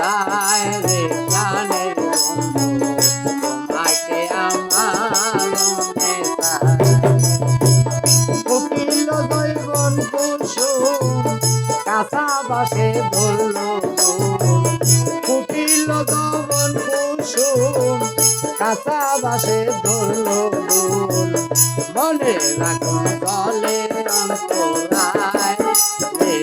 তাই রে প্রাণের বন্ধু তোমাকে আমার মনে কপিল দৈবন পশু কাঁচা বাসে ধরল কপিল দবন পশু কাঁচা রাখো বলে অন্তরায় রে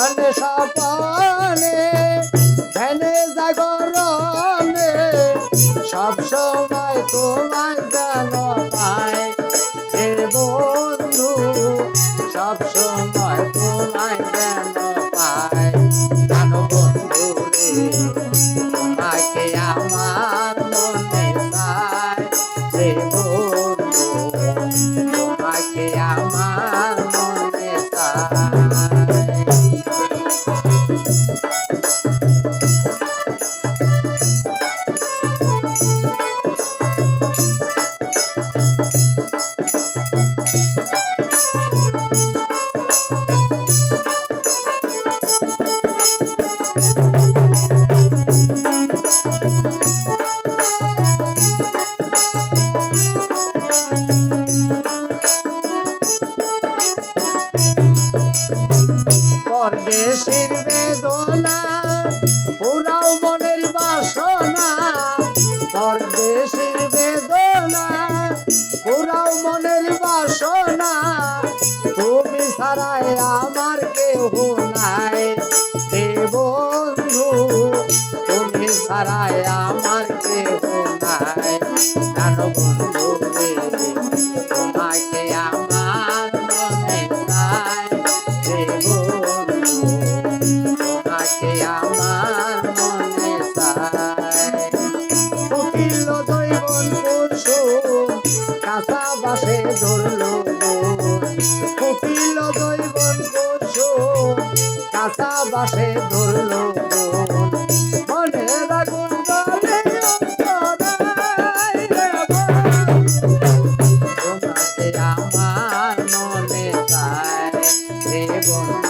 ঘনে সপনে ভেনে জাগরণে, সব সময় তোমার যেন পায় হে বন্ধু, সব সময় তোমার যেন পায় জানো বন্ধু রে তোমাকে আমার পরদেশের বেদনা সারায় আমার কেহ নাই। জানো Thank you.